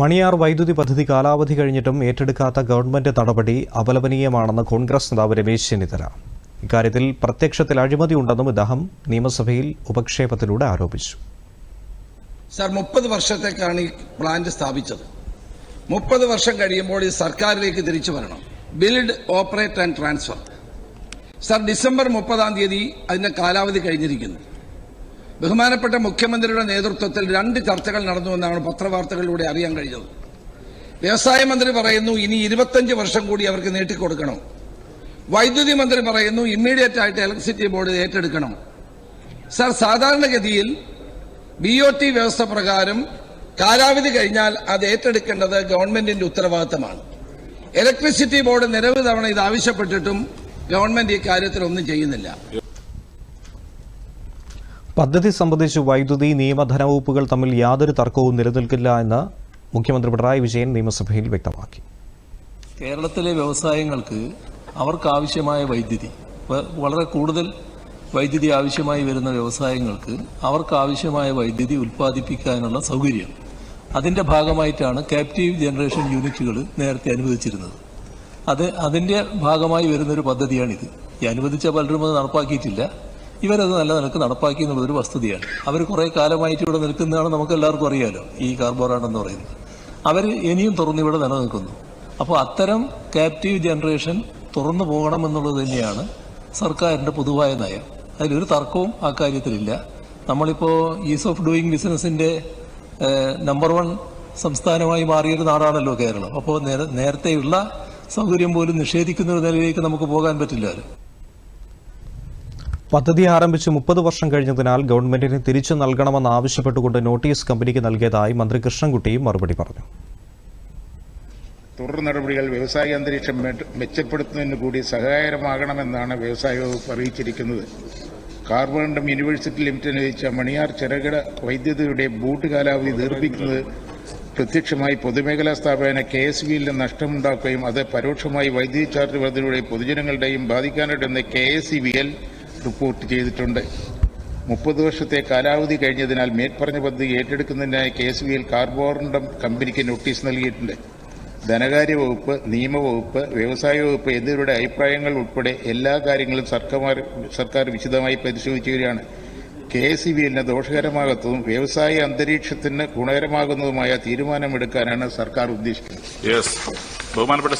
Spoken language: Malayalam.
മണിയാർ വൈദ്യുതി പദ്ധതി കാലാവധി കഴിഞ്ഞിട്ടും ഏറ്റെടുക്കാത്ത ഗവൺമെന്റ് നടപടി അപലപനീയമാണെന്ന് കോൺഗ്രസ് നേതാവ് രമേശ് ചെന്നിത്തല. ഇക്കാര്യത്തിൽ പ്രത്യക്ഷത്തിൽ അഴിമതിയുണ്ടെന്നും ഇദ്ദേഹം നിയമസഭയിൽ ഉപക്ഷേപത്തിലൂടെ ആരോപിച്ചു. സാർ മുപ്പത് വർഷത്തേക്കാണ് ഈ പ്ലാന്റ് സ്ഥാപിച്ചത്. മുപ്പത് വർഷം കഴിയുമ്പോൾ ഇത് സർക്കാരിലേക്ക് തിരിച്ചു വരണം. Build operate and transfer sir December മുപ്പതാം തീയതി അതിന്റെ കാലാവധി കഴിഞ്ഞിരിക്കുന്നു. ബഹുമാനപ്പെട്ട മുഖ്യമന്ത്രിയുടെ നേതൃത്വത്തിൽ രണ്ട് ചർച്ചകൾ നടന്നുവെന്നാണ് പത്രവാർത്തകളിലൂടെ അറിയാൻ കഴിഞ്ഞത്. വ്യവസായ മന്ത്രി പറയുന്നു ഇനി ഇരുപത്തഞ്ച് വർഷം കൂടി അവർക്ക് നീട്ടിക്കൊടുക്കണം. വൈദ്യുതി മന്ത്രി പറയുന്നു ഇമ്മീഡിയറ്റ് ആയിട്ട് ഇലക്ട്രിസിറ്റി ബോർഡ് ഏറ്റെടുക്കണം. സർ സാധാരണഗതിയിൽ ബി ഒ ടി വ്യവസ്ഥ പ്രകാരം കാലാവധി കഴിഞ്ഞാൽ അത് ഏറ്റെടുക്കേണ്ടത് ഗവൺമെന്റിന്റെ ഉത്തരവാദിത്തമാണ്. ഇലക്ട്രിസിറ്റി ബോർഡ് നിരവധി തവണ ഇത് ആവശ്യപ്പെട്ടിട്ടും ഗവൺമെന്റ് ഈ കാര്യത്തിൽ ഒന്നും ചെയ്യുന്നില്ല. പദ്ധതി സംബന്ധിച്ച് വൈദ്യുതി നിയമധന വകുപ്പുകൾ തമ്മിൽ യാതൊരു തർക്കവും നിലനിൽക്കില്ല എന്ന് മുഖ്യമന്ത്രി പിണറായി വിജയൻ നിയമസഭയിൽ വ്യക്തമാക്കി. കേരളത്തിലെ വ്യവസായങ്ങൾക്ക് അവർക്കാവശ്യമായ വൈദ്യുതി വളരെ കൂടുതൽ വൈദ്യുതി ആവശ്യമായി വരുന്ന വ്യവസായങ്ങൾക്ക് അവർക്കാവശ്യമായ വൈദ്യുതി ഉൽപ്പാദിപ്പിക്കാനുള്ള സൗകര്യം. അതിന്റെ ഭാഗമായിട്ടാണ് ക്യാപ്റ്റീവ് ജനറേഷൻ യൂണിറ്റുകൾ നേരത്തെ അനുവദിച്ചിരുന്നത്. അത് അതിന്റെ ഭാഗമായി വരുന്നൊരു പദ്ധതിയാണിത്. ഈ അനുവദിച്ച പലരും അത് നടപ്പാക്കിയിട്ടില്ല. ഇവരത് നല്ല നിലയ്ക്ക് നടപ്പാക്കി എന്നുള്ളൊരു വസ്തുതയാണ്. അവർ കുറേ കാലമായിട്ട് ഇവിടെ നിൽക്കുന്നതാണ് നമുക്ക് എല്ലാവർക്കും അറിയാലോ ഈ കാർബോറാണെന്ന് പറയുന്നത്. അവർ ഇനിയും തുറന്ന് ഇവിടെ നിലനിൽക്കുന്നു. അപ്പോൾ അത്തരം ക്യാപ്റ്റീവ് ജനറേഷൻ തുറന്നു പോകണം പോകണമെന്നുള്ളത് തന്നെയാണ് സർക്കാരിന്റെ പൊതുവായ നയം. അതിലൊരു തർക്കവും ആ കാര്യത്തിലില്ല. നമ്മളിപ്പോൾ ഈസ് ഓഫ് ഡൂയിങ് ബിസിനസിന്റെ നമ്പർ വൺ സംസ്ഥാനമായി മാറിയൊരു നാടാണല്ലോ കേരളം. അപ്പോൾ നേരത്തെയുള്ള സൗകര്യം പോലും നിഷേധിക്കുന്ന ഒരു നിലയിലേക്ക് നമുക്ക് പോകാൻ പറ്റില്ലല്ലോ പദ്ധതി ആരംഭിച്ച് മുപ്പത് വർഷം കഴിഞ്ഞതിനാൽ ഗവൺമെന്റിന് തിരിച്ചു നൽകണമെന്ന് ആവശ്യപ്പെട്ടുകൊണ്ട് നോട്ടീസ് കമ്പനിക്ക് നൽകിയതായി മന്ത്രി കൃഷ്ണൻകുട്ടിയും മറുപടി പറഞ്ഞു. തുടർ നടപടികൾ വ്യവസായ അന്തരീക്ഷം മെച്ചപ്പെടുത്തുന്നതിന് കൂടി സഹായകരമാകണമെന്നാണ് വ്യവസായ വകുപ്പ് അറിയിച്ചിരിക്കുന്നത്. കാർബൺഡം യൂണിവേഴ്സിറ്റി ലിമിറ്റഡ് അനുവദിച്ച മണിയാർ ചെറുകിട വൈദ്യുതിയുടെ ബൂട്ട് കാലാവധി ദീർഘിക്കുന്നത് പ്രത്യക്ഷമായി പൊതുമേഖലാ സ്ഥാപന കെ എസ് ബിയിൽ നഷ്ടമുണ്ടാക്കുകയും അത് പരോക്ഷമായി വൈദ്യുതി ചാർജ് വർദ്ധനയുടെയും പൊതുജനങ്ങളുടെയും ബാധിക്കാനായിട്ടെന്ന് K S E B L report ചെയ്തിട്ടുണ്ട്. മുപ്പത് വർഷത്തെ കാലാവധി കഴിഞ്ഞതിനാൽ മേൽപ്പറഞ്ഞ പദ്ധതി ഏറ്റെടുക്കുന്നതിനായി കെ എസ് ബി എൽ കമ്പനിക്ക് നോട്ടീസ് നൽകിയിട്ടുണ്ട്. ധനകാര്യ വകുപ്പ് നിയമവകുപ്പ് വ്യവസായ വകുപ്പ് എന്നിവരുടെ അഭിപ്രായങ്ങൾ ഉൾപ്പെടെ എല്ലാ കാര്യങ്ങളും സർക്കാർ സർക്കാർ വിശദമായി പരിശോധിച്ചു വരികയാണ് കെ എസ് ഇ ദോഷകരമാകത്തതും വ്യവസായ അന്തരീക്ഷത്തിന് ഗുണകരമാകുന്നതുമായ തീരുമാനമെടുക്കാനാണ് സർക്കാർ ഉദ്ദേശിക്കുന്നത്. ബഹുമാനപ്പെട്ട